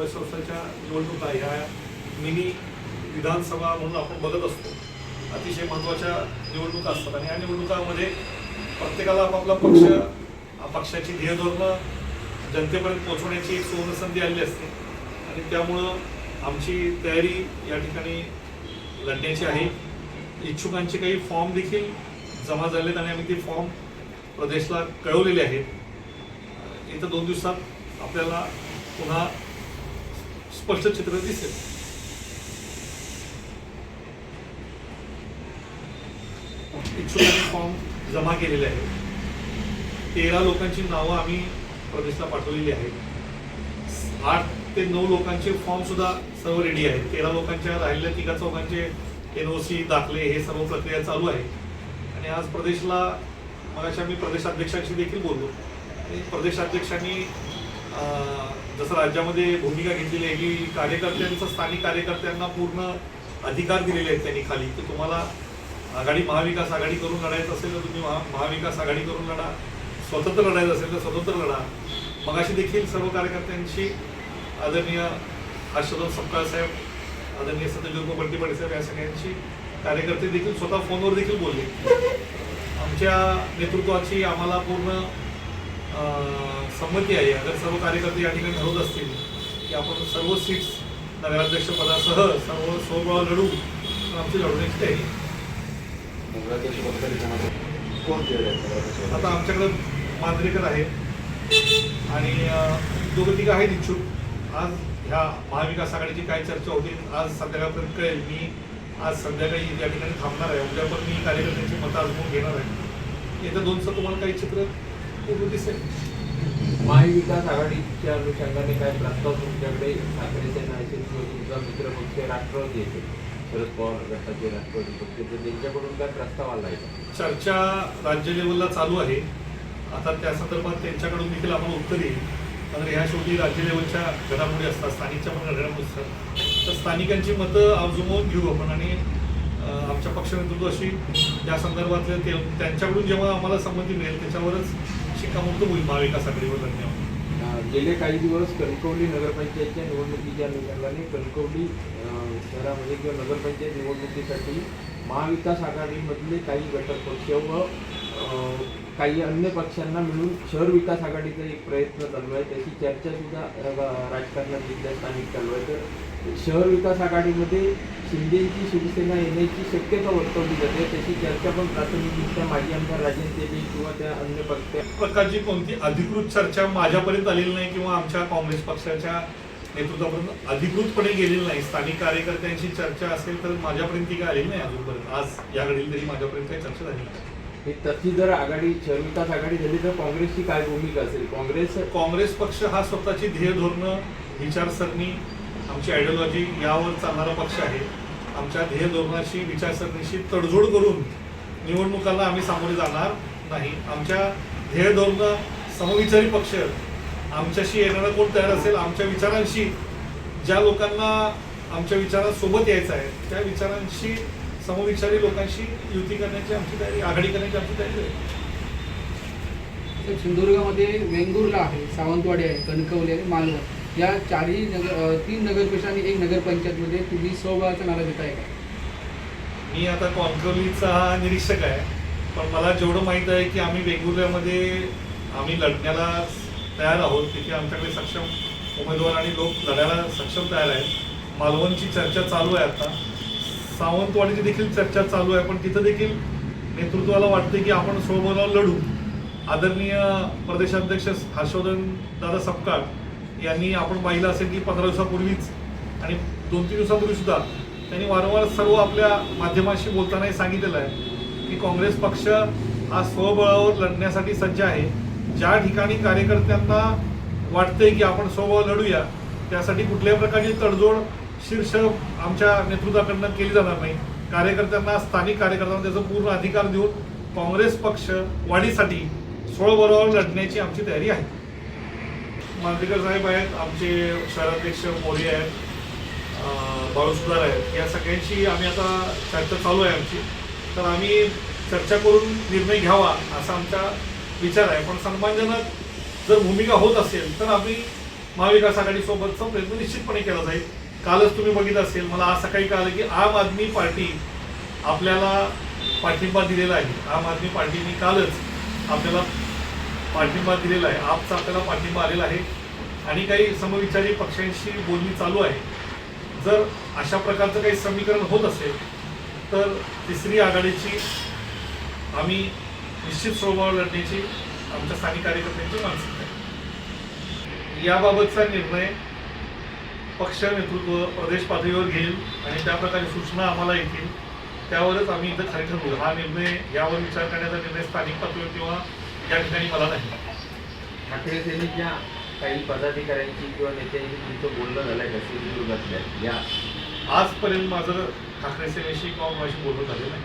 स्वराज्य संस्थांच्या निवडणुका ह्या मिनी विधानसभा म्हणून आपण बघत असतो. अतिशय महत्त्वाच्या निवडणुका असतात आणि या निवडणुकामध्ये प्रत्येकाला आपापला पक्ष पक्षाची ध्येयधोरणं जनतेपर्यंत पोहोचवण्याची एक सुवर्ण संधी आलेली असते. आणि त्यामुळं आमची तयारी या ठिकाणी लढण्याची आहे. इच्छुकांचे काही फॉर्म देखील जमा झालेत आणि आम्ही ते फॉर्म प्रदेशला कळवलेले आहेत. येत्या दोन दिवसात आपल्याला पुन्हा स्पष्ट चित्र दिसेल. इच्छुकांनी फॉर्म जमा केलेले आहेत तेरा लोकांची नावं आम्ही प्रदेशला पाठवलेली आहेत. आठ ते नऊ लोकांचे फॉर्म सुद्धा सर्व रेडी आहेत. तेरा लोकांच्या राहिलेल्या तिघा चौघांचे एन ओ सी दाखले हे सर्व प्रक्रिया चालू आहे. आणि आज प्रदेशला मग आम्ही प्रदेशाध्यक्षांशी देखील बोललो. आणि प्रदेशाध्यक्षांनी जसं राज्यामध्ये भूमिका घेतलेली आहे की कार्यकर्त्यांचं स्थानिक कार्यकर्त्यांना पूर्ण अधिकार दिलेले आहेत त्यांनी खाली. की तुम्हाला आघाडी महाविकास आघाडी करून लढायचं असेल तर तुम्ही महा महाविकास आघाडी करून लढा. स्वतंत्र लढायचं असेल तर स्वतंत्र लढा. मगाशी देखील सर्व कार्यकर्त्यांशी आदरणीय हर्षवर्धन सपकाळ साहेब आदरणीय सत्यज्योत बंटीपाडी साहेब या सगळ्यांशी कार्यकर्ते देखील स्वतः फोनवर देखील बोलले. आमच्या नेतृत्वाची आम्हाला पूर्ण संमती आहे. अगर सर्व कार्यकर्ते या ठिकाणी ठरवत असतील की आपण सर्व सीट्स नगराध्यक्ष पदासह सर्व स्वबळ लढू तर आमची लढवण्याची तयारी आहे. आता आमच्याकडे मांजरेकर आहे. आणि अं, दोघं तिघं आहेत इच्छुक. आज ह्या महाविकास आघाडीची काय चर्चा होती आज संध्याकाळपर्यंत कळेल. मी आज संध्याकाळी या ठिकाणी थांबणार आहे. उद्या पण मी कार्यकर्त्यांची मतं अजून घेणार आहे. येत्या दोन तुम्हाला काही चित्र पूर्ण दिसेल. महाविकास आघाडीच्या अनुषंगाने काय प्रस्ताव तुमच्याकडे ठाकरे सेना किंवा तुमचा मित्र पक्ष राष्ट्रवादी असेल शरद पवार गटाचे राष्ट्रवादी पक्षाचे त्यांच्याकडून काय प्रस्ताव आला आहे? चर्चा राज्य लेवलला चालू आहे. आता त्या संदर्भात त्यांच्याकडून देखील आम्हाला उत्तर येईल. कारण ह्या शेवटी राज्य लेवलच्या घडामोडी असतात स्थानिकच्या पण घडामोडी असतात. तर स्थानिकांची मतं आजमवून घेऊ आपण आणि आमच्या पक्ष नेतृत्वाशी त्या संदर्भातले ते त्यांच्याकडून जेव्हा आम्हाला संमती मिळेल त्याच्यावरच शिक्कामोर्तब होईल महाविकास आघाडीवर धन्यवाद गेले काही दिवस कणकवली नगरपंचायतच्या निवडणुकीच्या निकालाने कणकवली शहरामध्ये किंवा नगरपंचायत निवडणुकीसाठी महाविकास आघाडीमधले काही घटक पक्ष व काही अन्य पक्षांना मिळून शहर विकास आघाडीचा एक प्रयत्न चालू आहे. त्याची चर्चासुद्धा राजकारणात जिल्ह्यात स्थानिक चालू आहे. तर शहर विकास आघाडीमध्ये शिंदेची शिवसेना येण्याची शक्यता वर्तवली जाते त्याची चर्चा पण प्राथमिकदृष्ट्या माजी आमदार राजेंद्र तेली किंवा त्या अन्य पक्ष प्रकारची कोणती अधिकृत चर्चा माझ्यापर्यंत आलेली नाही किंवा आमच्या काँग्रेस पक्षाच्या नेतृत्वापर्यंत अधिकृतपणे गेलेली नाही. स्थानिक कार्यकर्त्यांची चर्चा असेल तर माझ्यापर्यंत ती काय आलेली नाही अजूनपर्यंत. आज या घडील तरी माझ्यापर्यंत काही चर्चा झाली नाही. हे तशी जर आघाडी विकास आघाडी झाली तर काँग्रेसची काय भूमिका असेल? काँग्रेस काँग्रेस पक्ष हा स्वतःची ध्येय धोरणं विचारसरणी आमची आयडिओलॉजी यावर चालणारा पक्ष आहे. आमच्या ध्येय धोरणाशी विचारसरणीशी तडजोड करून निवडणुकांना आम्ही सामोरे जाणार नाही. आमच्या ध्येय धोरण समविचारी पक्ष आमच्याशी येणारा कोण तयार असेल आमच्या विचारांशी ज्या लोकांना आमच्या विचारांसोबत यायचं आहे त्या विचारांशी समविचारी लोकांशी युती करण्याची आमची तयारी आघाडी करण्याची आमची तयारी आहे. सिंधुदुर्गामध्ये वेंगुर्ला आहे सावंतवाडी आहे कणकवली आहे मालवण. या चारही नगर तीन नगरपेक्षा आणि एक नगरपंचायतमध्ये तुम्ही सहभागाचा नारा देताय का? मी आता कॉन्कवलीचा हा निरीक्षक आहे पण मला जेवढं माहीत आहे की आम्ही वेगवेगळ्यामध्ये आम्ही लढण्याला तयार आहोत तिथे आमच्याकडे सक्षम उमेदवार आणि लोक लढायला सक्षम तयार आहेत. मालवणची चर्चा चालू आहे आता. सावंतवाडीची देखील चर्चा चालू आहे पण तिथं देखील नेतृत्वाला वाटते की आपण स्वबळावर लढू. आदरणीय प्रदेशाध्यक्ष हर्षवर्धन दादा सपकाळ यांनी आपण पाहिलं असेल की पंधरा दिवसापूर्वीच आणि दोन तीन दिवसापूर्वी सुद्धा त्यांनी वारंवार सर्व आपल्या माध्यमांशी बोलतानाही सांगितलेलं आहे की काँग्रेस पक्ष हा स्वबळावर लढण्यासाठी सज्ज आहे. ज्या ठिकाणी कार्यकर्त्यांना वाटतंय की आपण स्वबळ लढूया त्यासाठी कुठल्याही प्रकारची तडजोड शीर्ष आमच्या नेतृत्वाकडनं केली जाणार नाही. कार्यकर्त्यांना स्थानिक कार्यकर्त्यांना त्याचा पूर्ण अधिकार देऊन काँग्रेस पक्ष वाढीसाठी स्वबळावर लढण्याची आमची तयारी आहे. मांजरेकर साहेब आहेत आमचे शहराध्यक्ष मोरे आहेत बाळूसुदार आहेत. या सगळ्यांशी आम्ही आता चर्चा चालू आहे आमची. तर आम्ही चर्चा करून निर्णय घ्यावा असा आमचा विचार आहे. पण सन्मानजनक जर भूमिका होत असेल तर आम्ही महाविकास आघाडीसोबतचा प्रयत्न निश्चितपणे केला जाईल. कालच तुम्ही बघितलं असेल मला आज सकाळी कळालं की आम आदमी पार्टी आपल्याला पाठिंबा दिलेला आहे. आम आदमी पार्टीने कालच आपल्याला पाठिंबा दिलेला आहे. आपचा आपल्याला पाठिंबा आलेला आहे. आणि काही समविचारी पक्षांशी बोलणी चालू आहे. जर अशा प्रकारचं काही समीकरण होत असेल तर तिसरी आघाडीची आम्ही निश्चित स्वभाव लढण्याची आमच्या स्थानिक कार्यकर्त्यांची मानसिकता आहे याबाबतचा निर्णय पक्ष नेतृत्व प्रदेश पातळीवर घेईल आणि त्या प्रकारे सूचना आम्हाला येतील त्यावरच आम्ही इथं खरे ठरवू हा निर्णय यावर विचार करण्याचा निर्णय स्थानिक पातळीवर किंवा या ठिकाणी मला नाही. ठाकरे सेनेच्या काही पदाधिकाऱ्यांची किंवा नेत्यांशी तुमचं बोलणं झालंय का सिंधुदुर्गातल्या? या. आजपर्यंत माझं ठाकरे सेनेशी किंवा माझी बोलणं झालेलं नाही.